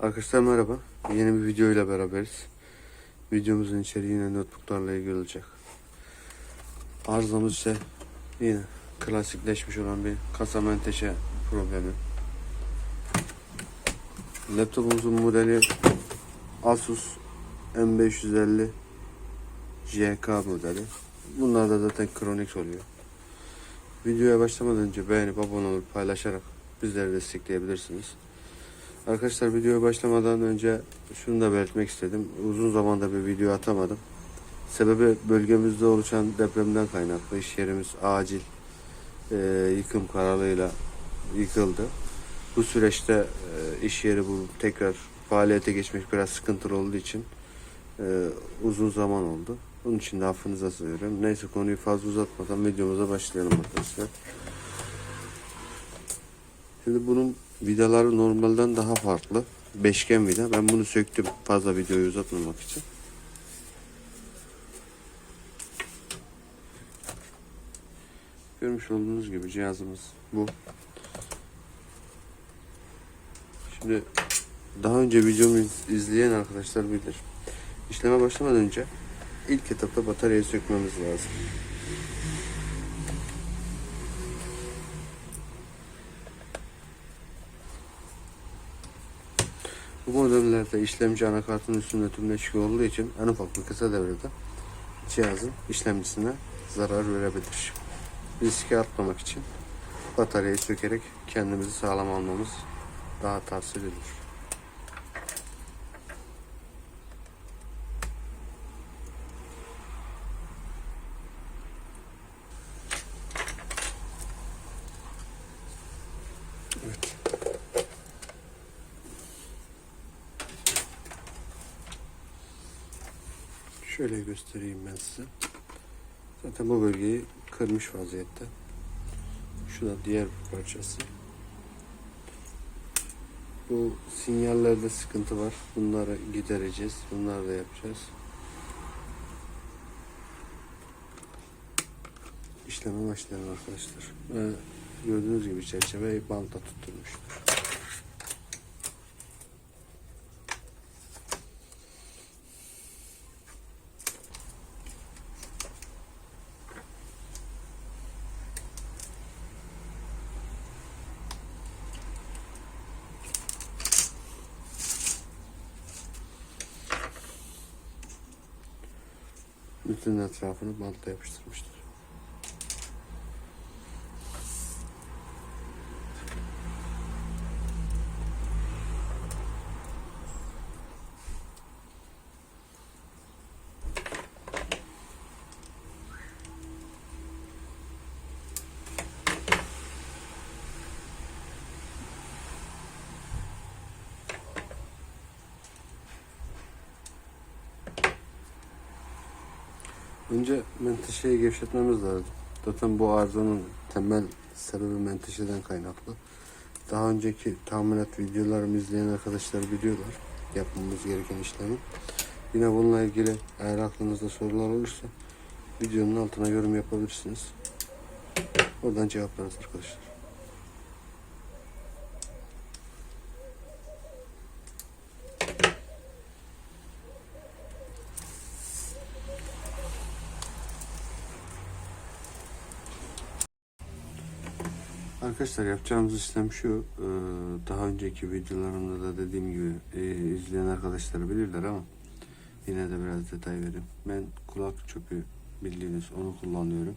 Arkadaşlar merhaba. Yeni bir video ile beraberiz. Videomuzun içeriği yine notebooklarla ilgili olacak. Arızamız ise yine klasikleşmiş olan bir kasa menteşe problemi. Laptopumuzun modeli Asus M550 JK modeli. Bunlar da zaten kronik oluyor. Videoya başlamadan önce beğenip abone olup paylaşarak bizleri destekleyebilirsiniz. Arkadaşlar videoya başlamadan önce şunu da belirtmek istedim. Uzun zamanda bir video atamadım. Sebebi bölgemizde oluşan depremden kaynaklı. İş yerimiz acil e, yıkım kararıyla yıkıldı. Bu süreçte e, iş yeri bu tekrar faaliyete geçmek biraz sıkıntılı olduğu için e, uzun zaman oldu. Bunun için de affınıza sığıyorum. Neyse konuyu fazla uzatmadan videomuza başlayalım arkadaşlar. Şimdi bunun vidaları normalden daha farklı. Beşgen vida. Ben bunu söktüm fazla videoyu uzatmamak için. Görmüş olduğunuz gibi cihazımız bu. Şimdi daha önce videomu iz- izleyen arkadaşlar bilir. İşleme başlamadan önce ilk etapta bataryayı sökmemiz lazım. Modellerde işlemci anakartın üstünde tümleşik olduğu için en ufak bir kısa devrede cihazın işlemcisine zarar verebilir. Riski atmamak için bataryayı sökerek kendimizi sağlam almamız daha tavsiye edilir. Şöyle göstereyim ben size. Zaten bu bölgeyi kırmış vaziyette. Şu da diğer parçası. Bu sinyallerde sıkıntı var. Bunları gidereceğiz. Bunları da yapacağız. İşleme başlayalım arkadaşlar. Ve gördüğünüz gibi çerçeveyi bantla tutturmuştur. Etrafını bantla yapıştırmıştır. Önce menteşeyi gevşetmemiz lazım. Zaten bu arızanın temel sebebi menteşeden kaynaklı. Daha önceki tamirat videolarımı izleyen arkadaşlar biliyorlar yapmamız gereken işlemi. Yine bununla ilgili eğer aklınızda sorular olursa videonun altına yorum yapabilirsiniz. Oradan cevaplarız arkadaşlar. Arkadaşlar yapacağımız işlem şu. e, Daha önceki videolarımda da dediğim gibi e, izleyen arkadaşlar bilirler ama yine de biraz detay vereyim. Ben kulak çöpü bildiğiniz onu kullanıyorum.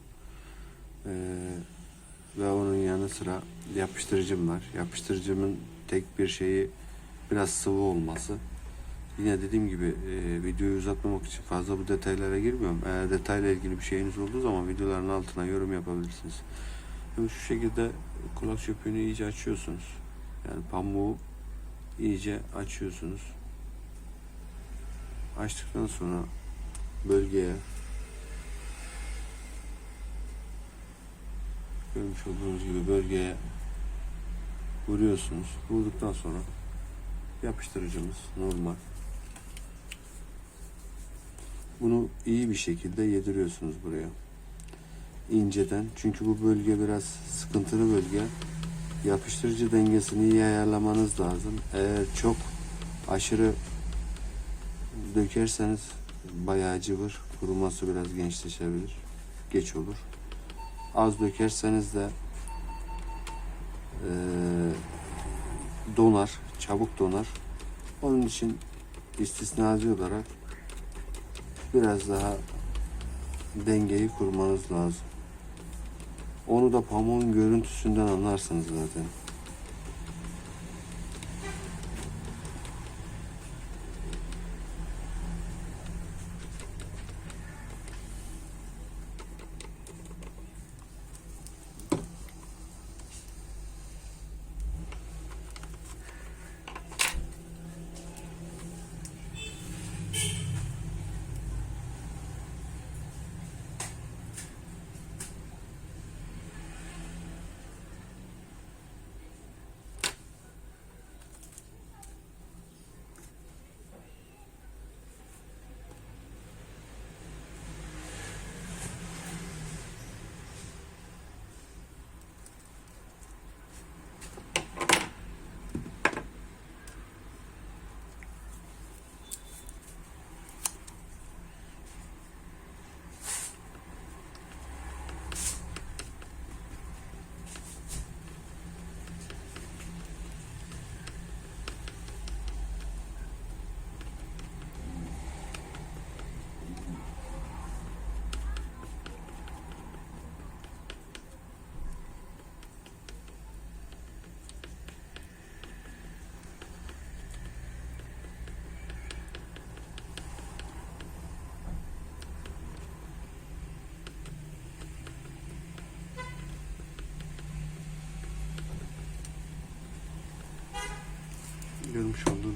E, Ve onun yanı sıra yapıştırıcım var. Yapıştırıcımın tek bir şeyi biraz sıvı olması. Yine dediğim gibi videoyu uzatmamak için fazla bu detaylara girmiyorum. Eğer detayla ilgili bir şeyiniz olduğu zaman videoların altına yorum yapabilirsiniz. Şimdi şu şekilde kulak çöpünü iyice açıyorsunuz. Yani pamuğu iyice açıyorsunuz. Açtıktan sonra bölgeye görmüş olduğunuz gibi bölgeye vuruyorsunuz. Vurduktan sonra yapıştırıcımız normal. Bunu iyi bir şekilde yediriyorsunuz buraya inceden. Çünkü bu bölge biraz sıkıntılı bölge. Yapıştırıcı dengesini iyi ayarlamanız lazım. Eğer çok Aşırı dökerseniz bayağı cıvır. Kuruması biraz gençleşebilir. Geç olur. Az dökerseniz de eee, donar. Çabuk donar. Onun için istisnacı olarak biraz daha dengeyi kurmanız lazım. Onu da pamuğun görüntüsünden anlarsınız zaten.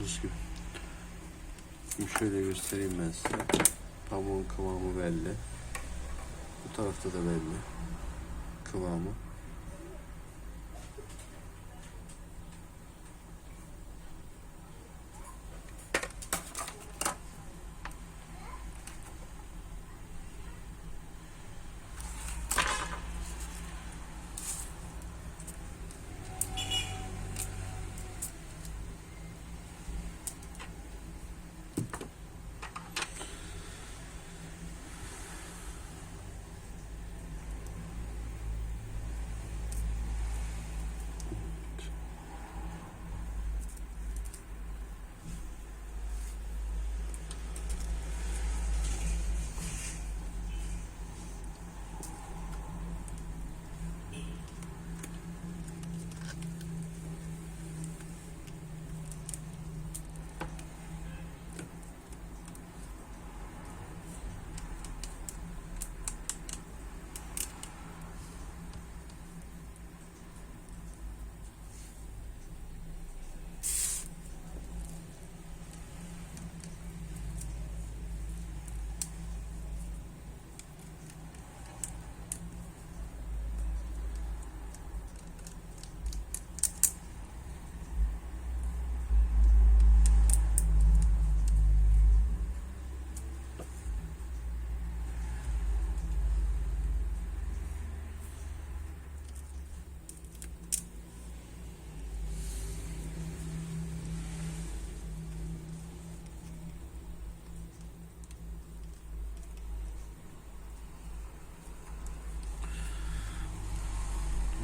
Olduğunuz gibi. Şimdi şöyle göstereyim ben size. Pamuğun kıvamı belli. Bu tarafta da belli. Kıvamı.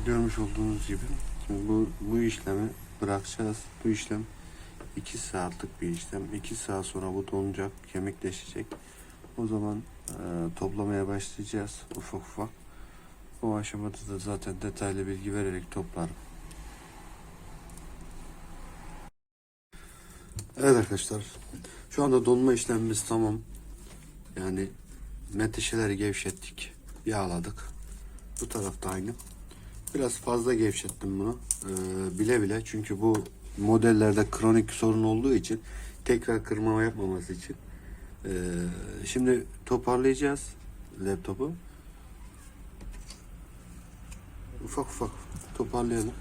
Görmüş olduğunuz gibi şimdi bu, bu işlemi bırakacağız. Bu işlem 2 saatlik bir işlem. 2 saat sonra bu donacak, kemikleşecek. O zaman e, toplamaya başlayacağız ufak ufak. O aşamada da zaten detaylı bilgi vererek toplarım. Evet arkadaşlar. Şu anda donma işlemimiz tamam. Yani menteşeleri gevşettik. Yağladık. Bu tarafta aynı. Biraz fazla gevşettim bunu. Ee, bile bile çünkü bu modellerde kronik sorun olduğu için tekrar kırmama yapmaması için. Ee, şimdi toparlayacağız laptopu. Ufak ufak toparlayalım.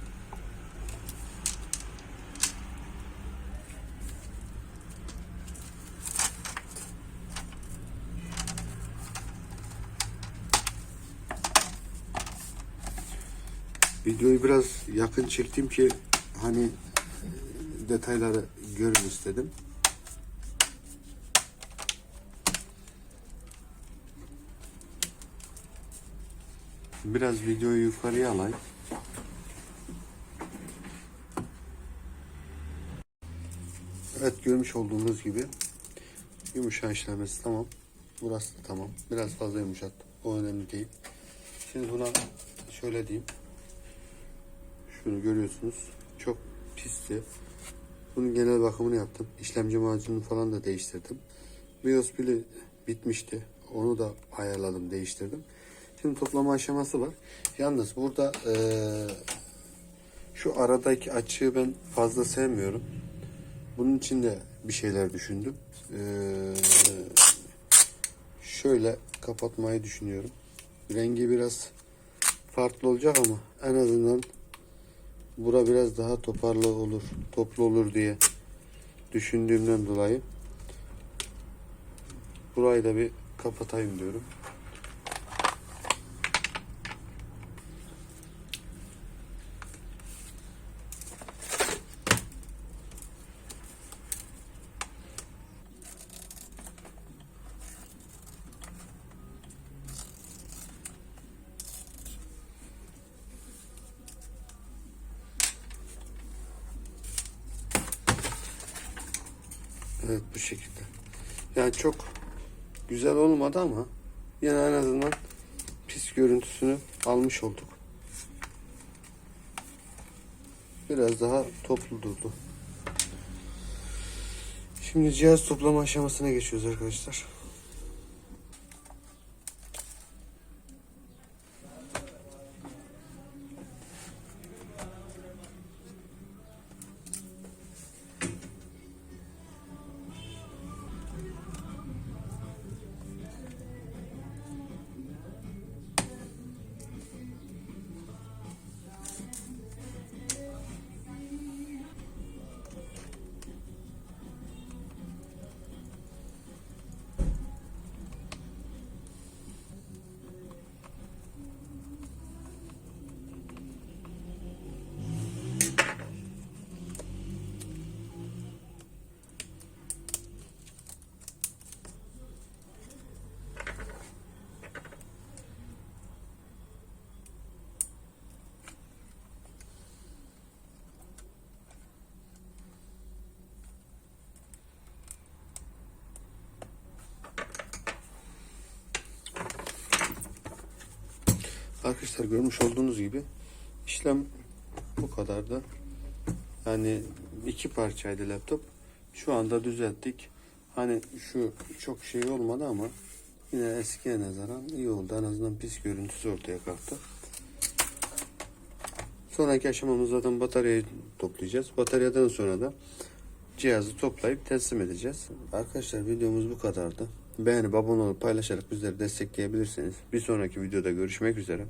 Videoyu biraz yakın çektim ki hani detayları görün istedim. Biraz videoyu yukarıya alayım. Evet görmüş olduğunuz gibi yumuşak işlemesi tamam. Burası da tamam. Biraz fazla yumuşattım. O önemli değil. Şimdi buna şöyle diyeyim. Şunu görüyorsunuz. Çok pisti. Bunun genel bakımını yaptım. İşlemci macununu falan da değiştirdim. BIOS pili bitmişti. Onu da ayarladım, değiştirdim. Şimdi toplama aşaması var. Yalnız burada eee, şu aradaki açığı ben fazla sevmiyorum. Bunun için de bir şeyler düşündüm. Eee, şöyle kapatmayı düşünüyorum. Rengi biraz farklı olacak ama en azından bura biraz daha toparlı olur, toplu olur diye düşündüğümden dolayı burayı da bir kapatayım diyorum. Evet bu şekilde. Yani çok güzel olmadı ama yine en azından pis görüntüsünü almış olduk. Biraz daha toplu durdu. Şimdi cihaz toplama aşamasına geçiyoruz arkadaşlar. Arkadaşlar görmüş olduğunuz gibi işlem bu kadardı. Yani iki parçaydı laptop. Şu anda düzelttik. Hani şu çok şey olmadı ama yine eskiye nazaran iyi oldu. En azından pis görüntüsü ortaya kalktı. Sonraki aşamamız zaten bataryayı toplayacağız. Bataryadan sonra da cihazı toplayıp teslim edeceğiz. Arkadaşlar videomuz bu kadardı. Beğenip abone olup paylaşarak bizleri destekleyebilirsiniz. Bir sonraki videoda görüşmek üzere.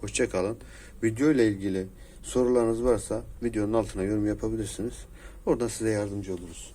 Hoşçakalın. Video ile ilgili sorularınız varsa videonun altına yorum yapabilirsiniz. Oradan size yardımcı oluruz.